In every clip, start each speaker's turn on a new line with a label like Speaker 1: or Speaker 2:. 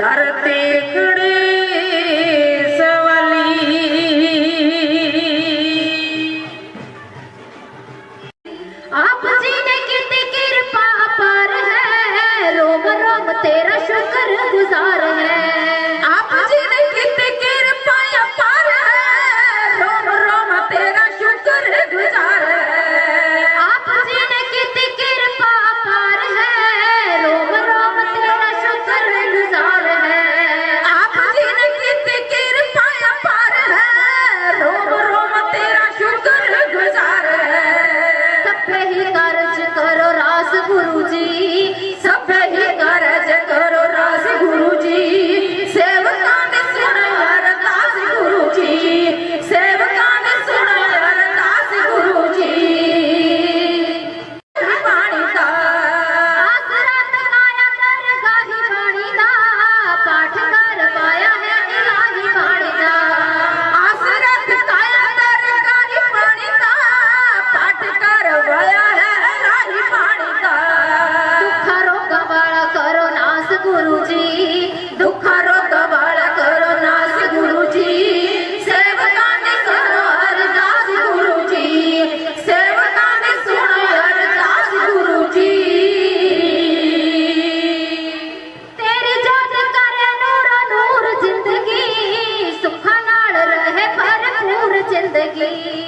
Speaker 1: ದಾರ जिंदगी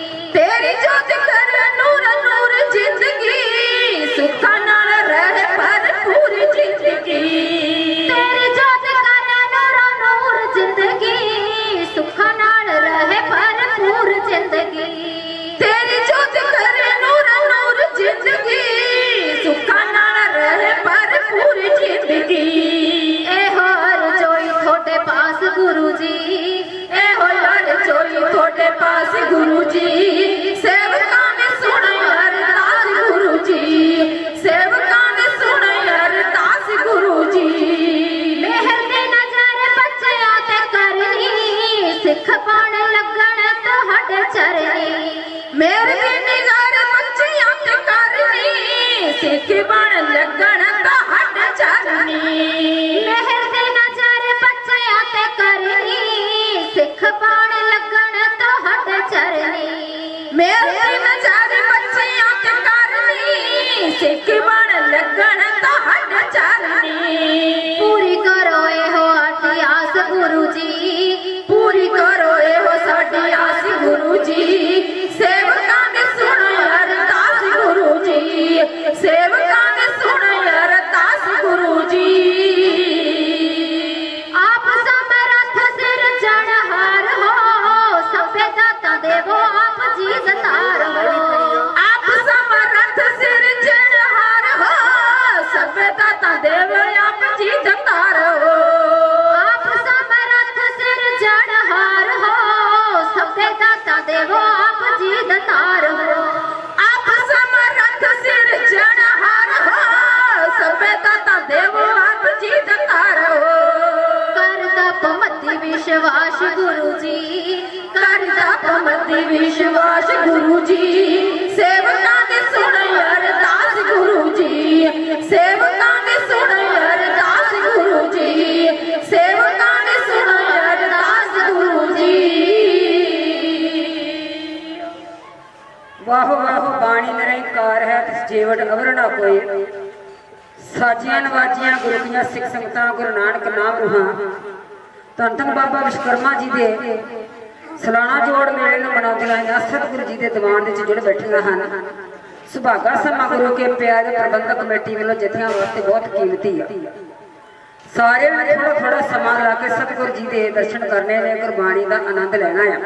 Speaker 1: ਜੀ
Speaker 2: ਸੇਵਕਾਂ ਨੇ ਸੁਣੀ ਅਰਦਾਸ ਗੁਰੂ ਜੀ ਸੇਵਕਾਂ ਨੇ ਸੁਣੀ ਅਰਦਾਸ ਗੁਰੂ ਜੀ
Speaker 1: ਮਿਹਰ ਦੇ ਨਜ਼ਰ ਬੱਚਿਆਂ ਤੇ ਕਰਨੀ ਸਿੱਖ ਪਾਣ ਲੱਗਣ ਤੁਹਾਡੇ ਚਰਨੀ। ਮਿਹਰ ਦੀ ਨਜ਼ਰ ਬੱਚਿਆਂ ਤੇ ਕਰਨੀ ਸਿੱਖ ਪਾਣ ਲੱਗਣ ਵਿਸ਼ਵਾਸ ਗੁਰੂ ਜੀ
Speaker 2: ਕਰਦਾ ਪਮਤੀ ਵਿਸ਼ਵਾਸ ਗੁਰੂ ਜੀ। ਸੇਵਕਾਂ ਦੇ ਸੁਣ ਅਰਦਾਸ ਗੁਰੂ ਜੀ। ਸੇਵਕਾਂ ਦੇ ਸੁਣ ਅਰਦਾਸ ਗੁਰੂ ਜੀ। ਸੇਵਕਾਂ ਦੇ ਸੁਣ ਅਰਦਾਸ ਗੁਰੂ ਜੀ। ਵਾਹ ਵਾਹ ਬਾਣੀ ਨਿਰੰਕਾਰ ਹੈ ਤਿਸ ਜੀਵਨ ਅਵਰ ਨਾ ਕੋਈ ਸਾਜੀਆਂ ਨਵਾਜੀਆਂ ਗੁਰੂ ਦੀਆਂ ਸਿੱਖ ਸੰਗਤਾਂ, ਗੁਰੂ ਨਾਨਕ ਨਾਮ ਰਹਾ।
Speaker 3: ਧੰਨ ਧੰਨ ਬਾਬਾ ਵਿਸ਼ਵਕਰਮਾ ਜੀ ਦੇ ਸਲਾਨਾ ਜੋੜ ਮੇਲੇ ਨੂੰ ਮਨਾਉਂਦੀਆਂ ਹੋਈਆਂ ਸਤਿਗੁਰੂ ਜੀ ਦੇ ਦੀਵਾਨ ਵਿੱਚ ਜੁੜ ਬੈਠੀਆਂ ਹਨ। ਸੁਭਾਗਾ ਸਮਾਂ ਗੁਰੂ ਕੇ ਪਿਆਰੇ ਪ੍ਰਬੰਧਕ ਕਮੇਟੀ ਵੱਲੋਂ ਜਥਿਆਂ ਵਾਸਤੇ ਬਹੁਤ ਕੀਮਤੀ ਆ। ਸਾਰਿਆਂ ਨੇ ਥੋੜਾ ਥੋੜਾ ਸਮਾਂ ਲਾ ਕੇ ਸਤਿਗੁਰੂ ਜੀ ਦੇ ਦਰਸ਼ਨ ਕਰਨੇ ਨੇ, ਗੁਰਬਾਣੀ ਦਾ ਆਨੰਦ ਲੈਣਾ ਆ।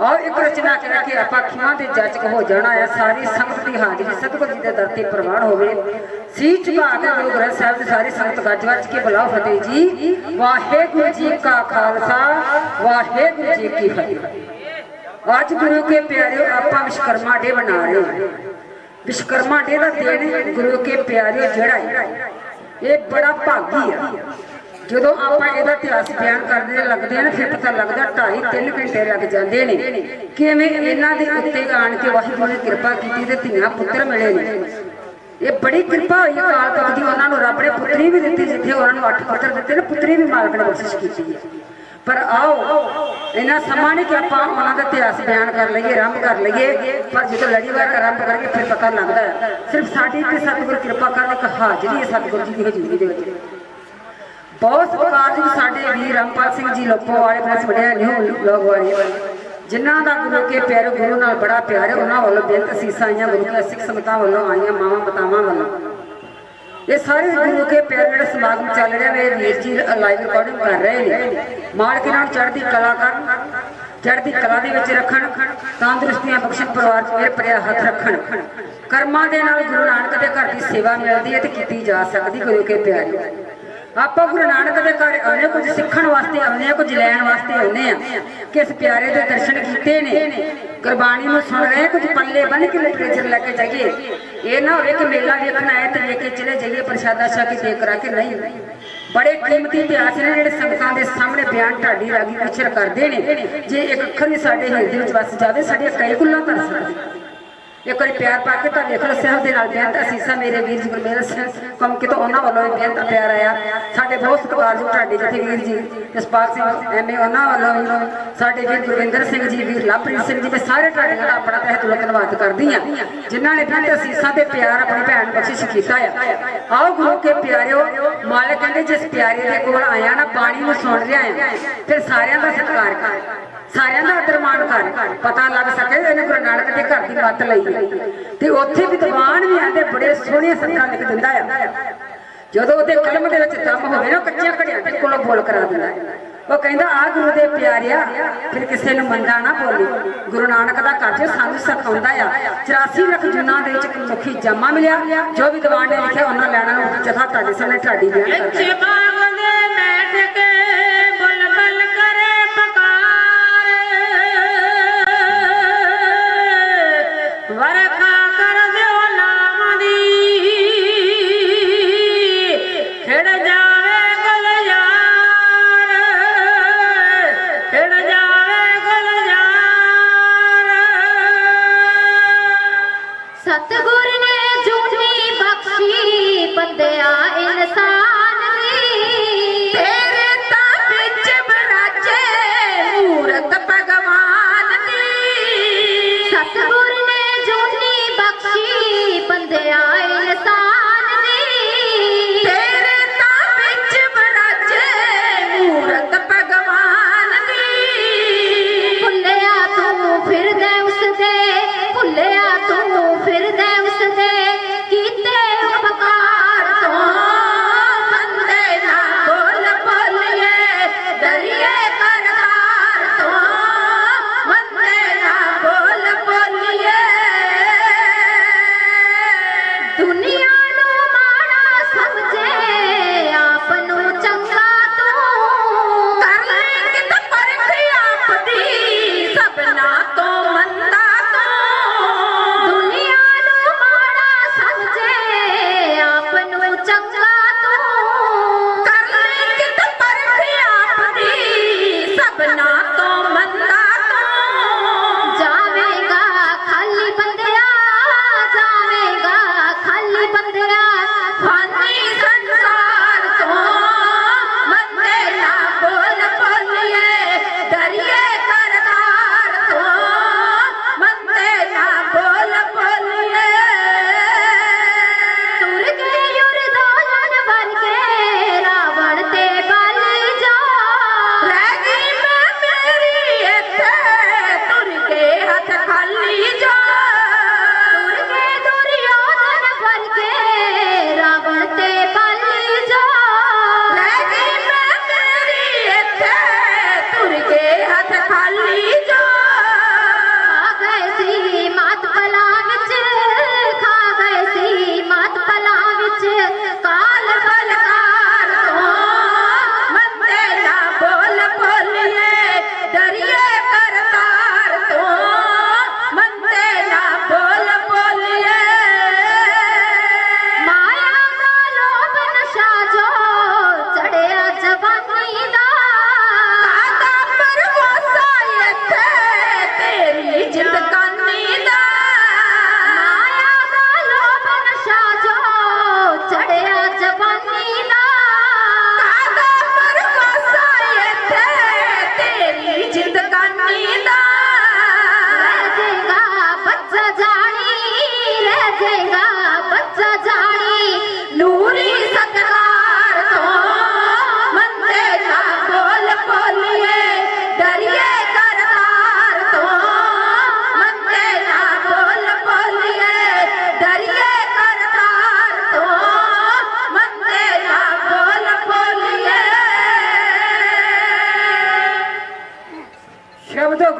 Speaker 3: ਆਓ ਇੱਕ ਰਚਨਾ ਕਹਿ ਕੇ ਆਪਾਂ ਖਿਮਾ ਦੇ ਜਾਚਕ ਹੋ ਜਾਣਾ ਆ ਸਾਰੀ ਸੰਗਤ ਦੀ ਹਾਜ਼ਰੀ, ਸਤਿਗੁਰੂ ਜੀ ਦੇ ਦਰ ਤੇ ਪ੍ਰਵਾਨ ਹੋਵੇ। ਸੀ ਝੁਕਾ ਕੇ ਗੁਰੂ ਗ੍ਰੰਥ ਸਾਹਿਬ ਦੀ ਸਾਰੀ ਸੰਗਤ ਗੱਜ ਵੱਜ ਕੇ ਬੁਲਾਓ ਫਤਿਹ ਜੀ। ਵਾਹਿਗੁਰੂ ਜੀ ਕਾ ਖਾਲਸਾ, ਵਾਹਿਗੁਰੂ ਜੀ ਕੀ ਫਤਿਹ। ਅੱਜ ਗੁਰੂ ਕੇ ਪਿਆਰਿਓ, ਆਪਾਂ ਵਿਸ਼ਕਰਮਾ ਡੇ ਬਣਾ ਰਹੇ ਹਾਂ। ਵਿਸ਼ਕਰਮਾ ਡੇ ਦਾ ਦਿਨ ਗੁਰੂ ਕੇ ਪਿਆਰਿਓ ਜਿਹੜਾ ਹੈ, ਇਹ ਬੜਾ ਭਾਗੀ ਆ। ਜਦੋਂ ਆਪਾਂ ਇਹਦਾ ਇਤਿਹਾਸ ਬਿਆਨ ਕਰਦੇ ਲੱਗਦੇ ਆ ਨਾ ਫਿਰ ਪਤਾ ਲੱਗਦਾ 2.5 3 ਘੰਟੇ ਲੱਗ ਜਾਂਦੇ ਨੇ। ਕਿਵੇਂ ਇਹਨਾਂ ਦੇ ਉੱਤੇ ਆਣ ਕੇ ਵਾਹਿਗੁਰੂ ਨੇ ਕਿਰਪਾ ਕੀਤੀ ਤੇ ਧੀਆਂ ਪੁੱਤਰ ਮਿਲੇ ਨੇ। ਇਹ ਬੜੀ ਕਿਰਪਾ ਹੋਈ ਹੈ ਅਕਾਲ ਦੀ, ਉਹਨਾਂ ਨੂੰ ਰੱਬ ਨੇ ਪੁੱਤਰੀ ਵੀ ਦਿੱਤੀ ਜਿੱਥੇ ਉਹਨਾਂ ਨੂੰ ਅੱਠ ਪੁੱਤਰ ਦਿੱਤੇ ਨੇ, ਪੁੱਤਰੀ ਵੀ ਮਾਲਕ ਨੇ ਬਖਸ਼ਿਸ਼ ਕੀਤੀ ਹੈ। ਪਰ ਆਓ ਇਹਨਾਂ ਸਮਾਂ ਨਹੀਂ ਕਿ ਆਪਾਂ ਉਹਨਾਂ ਦਾ ਇਤਿਹਾਸ ਬਿਆਨ ਕਰ ਲਈਏ, ਆਰੰਭ ਕਰ ਲਈਏ, ਪਰ ਜਦੋਂ ਲੜੀਵਾਰ ਆਰੰਭ ਕਰਾਂਗੇ ਫਿਰ ਪਤਾ ਲੱਗਦਾ ਸਿਰਫ ਸਾਡੀ ਤੇ ਸਤਿਗੁਰ ਕਿਰਪਾ ਕਰਨ ਇੱਕ ਹਾਜ਼ਰੀ ਹੈ ਸਤਿਗੁਰ ਜੀ ਦੀ ਹਜ਼ੂਰੀ ਦੇ ਵਿੱਚ। ਬਹੁਤ ਸਤਿਕਾਰਯੋਗ ਸਾਡੇ ਵੀਰ ਰਾਮਪਾਲ ਸਿੰਘ ਜੀ ਲੋਪੋ ਵਾਲੇ ਪ੍ਰੈਸ ਵੜਿਆ ਨਿਊ ਲੋਗ ਵਾਲੇ। ਜਿਨ੍ਹਾਂ ਦਾ ਗੁਰੂ ਕੇ ਪਿਆਰੇ ਗੁਰੂ ਨਾਲ ਬੜਾ ਪਿਆਰ ਹੈ, ਉਹਨਾਂ ਵੱਲੋਂ ਬੇਨਤ ਸੀਸਾਂ ਆਈਆਂ, ਗੁਰੂ ਕੇ ਸਿੱਖ ਸੰਗਤਾਂ ਵੱਲੋਂ ਆਈਆਂ, ਮਾਵਾਂ ਬਤਾਵਾਂ ਵੱਲੋਂ। ਇਹ ਸਾਰੇ ਗੁਰੂ ਕੇ ਪਿਆਰ ਜਿਹੜਾ ਸਮਾਗਮ ਚੱਲ ਰਿਹਾ ਮੇਰੇ ਵੀਰ ਜੀ ਲਾਈਵ ਰਿਕਾਰਡਿੰਗ ਕਰ ਰਹੇ ਨੇ। ਮਾਲਕ ਇਹਨਾਂ ਨੂੰ ਚੜ੍ਹਦੀ ਕਲਾ ਕਰਨ, ਚੜ੍ਹਦੀ ਕਲਾ ਦੇ ਵਿੱਚ ਰੱਖਣ, ਤੰਦਰੁਸਤੀਆਂ ਬਖਸ਼ਣ, ਪਰਿਵਾਰ 'ਚ ਮੇਰੇ ਭਰਿਆ ਹੱਥ ਰੱਖਣ। ਕਰਮਾਂ ਦੇ ਨਾਲ ਗੁਰੂ ਨਾਨਕ ਦੇ ਘਰ ਦੀ ਸੇਵਾ ਮਿਲਦੀ ਹੈ ਤੇ ਕੀਤੀ ਜਾ ਸਕਦੀ ਗੁਰੂ ਕੇ ਪਿਆਰੇ। ਆਪਾਂ ਗੁਰੂ ਨਾਨਕ ਦੇ ਘਰ ਆਉਂਦੇ ਕੁਝ ਸਿੱਖਣ ਵਾਸਤੇ ਆਉਂਦੇ ਆ ਕੁਝ ਲੈਣ ਵਾਸਤੇ ਆਉਂਦੇ ਆ ਕਿਸ ਪਿਆਰੇ ਦੇ ਦਰਸ਼ਨ ਕੀਤੇ ਨੇ। ਗੁਰਬਾਣੀ ਨੂੰ ਸੁਣ ਰਹੇ, ਕੁਝ ਪੱਲੇ ਬੰਨ ਕੇ ਲਿਟਰੇਚਰ ਲੈ ਕੇ ਜਾਈਏ। ਇਹ ਨਾ ਹੋਵੇ ਕਿ ਮੇਲਾ ਵੇਖਣ ਆਏ ਤੇ ਵੇਖ ਕੇ ਚਲੇ ਜਾਈਏ, ਪ੍ਰਸ਼ਾਦਾ ਛਕ ਕੇ ਕਰਾ ਕੇ ਨਹੀਂ। ਬੜੇ ਕੀਮਤੀ ਇਤਿਹਾਸ ਨੇ, ਜਿਹੜੇ ਸੰਗਤਾਂ ਦੇ ਸਾਹਮਣੇ ਬਿਆਨ ਢਾਡੀ ਰਾਗੀ ਪਿਛਰ ਕਰਦੇ ਨੇ। ਜੇ ਇੱਕ ਅੱਖਰ ਵੀ ਸਾਡੇ ਹਿਰਦੇ ਵਿੱਚ ਵਸ ਜਾਵੇ, ਸਾਡੀਆਂ ਕਈ ਕੁੱਲਾਂ ਕਰ ਸਕਦੀ ਇੱਕ ਵਾਰੀ ਪਿਆਰ ਪਾ ਕੇ ਤਾਂ ਦੇਖ ਲਓ ਸਹਿਬ ਦੇ ਨਾਲ ਬੇਨਤ ਅਸੀਸਾਂ ਮੇਰੇ ਵੀਰ ਜੀ ਗੁਰਮੇਲ ਸਿੰਘ, ਕਮ ਕਿ ਉਹਨਾਂ ਵੱਲੋਂ ਵੀ ਬੇਨਤ ਪਿਆਰ ਆਇਆ। ਸਾਡੇ ਬਹੁਤ ਸਤਿਕਾਰਯੋਗ ਤੁਹਾਡੇ ਜਿੱਥੇ ਵੀਰ ਜੀ, ਜਸਪਾਲ ਸਿੰਘ ਐਮਏ ਉਹਨਾਂ ਵੱਲੋਂ ਸਾਡੇ ਵੀਰ ਗੁਰਵਿੰਦਰ ਸਿੰਘ ਜੀ, ਵੀਰ ਲਵਪ੍ਰੀਤ ਸਿੰਘ ਜੀ ਮੈਂ ਸਾਰੇ ਤੁਹਾਡੇ ਦਾ ਆਪਣਾ ਤਹਿ ਦਿਲੋਂ ਧੰਨਵਾਦ ਕਰਦੀ ਆ ਜਿਨ੍ਹਾਂ ਨੇ ਬੇਨਤ ਅਸੀਸਾਂ ਤੇ ਪਿਆਰ ਆਪਣੀ ਭੈਣ ਨੂੰ ਬਖਸ਼ਿਸ਼ ਕੀਤਾ ਆ। ਆਓ ਗੁਰੂ ਕੇ ਪਿਆਰਿਓ, ਮਾਲਕ ਕਹਿੰਦੇ, ਜਿਸ ਪਿਆਰੇ ਦੇ ਕੋਲ ਆਇਆ ਨਾ, ਬਾਣੀ ਨੂੰ ਸੁਣ ਰਿਹਾ ਹੈ ਫਿਰ ਸਾਰਿਆਂ ਦਾ ਸਤਿਕਾਰ ਕਰ। ਸਾਰਿਆਂ ਦਾ ਆਦਰ-ਮਾਣ ਕਰ, ਪਤਾ ਲੱਗ ਸਕੇ ਇਹਨੇ ਗੁਰੂ ਨਾਨਕ ਦੇ ਘਰ ਦੀ ਮੱਤ ਲਈ। ਤੇ ਉੱਥੇ ਵਿਦਵਾਨ ਵੀ ਆਂਦੇ, ਬੜੇ ਸੋਹਣੇ ਸੰਤਾਂ ਲਿਖ ਦਿੰਦਾ ਆ। ਜਦੋਂ ਉਹਦੇ ਕਲਮ ਦੇ ਵਿੱਚ ਦਮ ਹੋਵੇ ਨਾ ਕੱਚੀਆਂ ਘੜੀਆਂ ਦੇ ਕੋਲੋਂ ਬੋਲ ਕਰਾ ਦਿੰਦਾ ਉਹ ਕਹਿੰਦਾ ਆ ਗੁਰੂ ਦੇ ਪਿਆਰਿਆ, ਫਿਰ ਕਿਸੇ ਨੂੰ ਮੰਦਾ ਨਾ ਬੋਲੀ। ਗੁਰੂ ਨਾਨਕ ਦਾ ਘਰ ਜੇ ਸਾਨੂੰ ਸਿਖਾਉਂਦਾ ਆ 84 ਲੱਖ ਜੁਨਾ ਦੇ ਵਿੱਚ ਮੁਖੀ ਜਾਮਾ ਮਿਲਿਆ। ਜੋ ਵਿਦਵਾਨ ਨੇ ਲਿਖਿਆ, ਉਹਨਾਂ ਲੈਣਾ ਨੂੰ ਜਥਾ ਤੁਹਾਡੇ ਸਾਹਮਣੇ ਢਾਡੀ ਬਿਆਨ ਕਰਦਾ
Speaker 2: ਇੱਥੇ ਬਾਗ ਦੇ
Speaker 1: ਸਤਿਗੁਰ ਨੇ ਜੂਨੀ ਬਖਸ਼ੀ ਬੰਦਿਆ ਇਨਸਾਨ अपना तो
Speaker 3: मन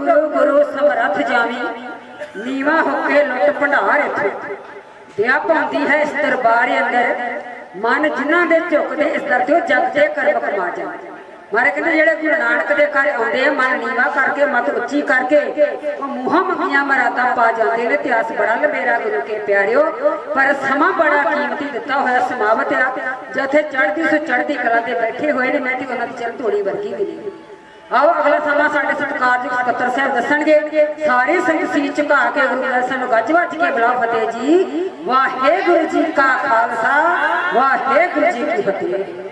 Speaker 3: ਗੁਰੂ ਗੁਰੂ ਸਮਰੱਥ ਜਾਵੀ। ਨੀਵਾ ਹੋ ਕੇ ਲੁੱਟ ਭੰਡਾਰ ਇੱਥੇ। ਦਿਆ ਪਾਉਂਦੀ ਹੈ ਇਸ ਦਰਬਾਰ ਅੰਦਰ। ਮਨ ਜਿਨ੍ਹਾਂ ਦੇ ਝੁਕਦੇ ਇਸ ਦਰ ਤੇ ਜਗ ਦੇ ਕਰਮ ਕਮਾ ਜਾਂਦੇ ਮਾਰੇ ਕਹਿੰਦੇ ਜਿਹੜੇ ਗੁਰੂ ਨਾਨਕ ਦੇ ਘਰ ਆਉਂਦੇ ਆ, ਮਨ ਨੀਵਾ ਕਰਕੇ, ਮਤ ਉੱਚੀ ਕਰਕੇ, ਉਹ ਮੂੰਹਾਂ ਮੰਗੀਆਂ ਮਰਾਦਾ ਪਾ ਜਾਂਦੇ ਨੇ। ਇਤਿਹਾਸ ਬੜਾ ਲੰਬੇਰਾ ਗੁਰੂ ਕੇ ਪਿਆਰਿਓ। ਪਰ ਸਮਾਂ ਬੜਾ ਕੀਮਤੀ ਦਿੱਤਾ ਹੋਇਆ, ਸਮਾਵਤ ਆ। ਜਿੱਥੇ ਚੜ੍ਹਦੀ ਸੋ ਚੜ੍ਹਦੀ ਕਲਾ ਤੇ ਬੈਠੇ ਹੋਏ ਨੇ। ਮੈਂ ਤੇ ਉਹਨਾਂ ਦੀ ਚਰਨ ਧੂੜੀ ਵਰਗੀ ਵੀ ਨਹੀਂ ਆਓ ਅਗਲਾ ਸਮਾਂ ਸਾਡੇ ਸਤਿਕਾਰਯੋਗ ਸਕੱਤਰ ਸਾਹਿਬ ਦੱਸਣਗੇ, ਸਾਰੇ ਸੰਗ ਸੀ ਝੁਕਾ ਕੇ ਗੁਰੂ ਗ੍ਰੰਥ ਸਾਹਿਬ ਨੂੰ ਗੱਜ ਵੱਜ ਕੇ ਬੁਲਾ ਫਤਿਹ ਜੀ। ਵਾਹਿਗੁਰੂ ਜੀ ਕਾ ਖਾਲਸਾ, ਵਾਹਿਗੁਰੂ ਜੀ ਕੀ ਫਤਿਹ।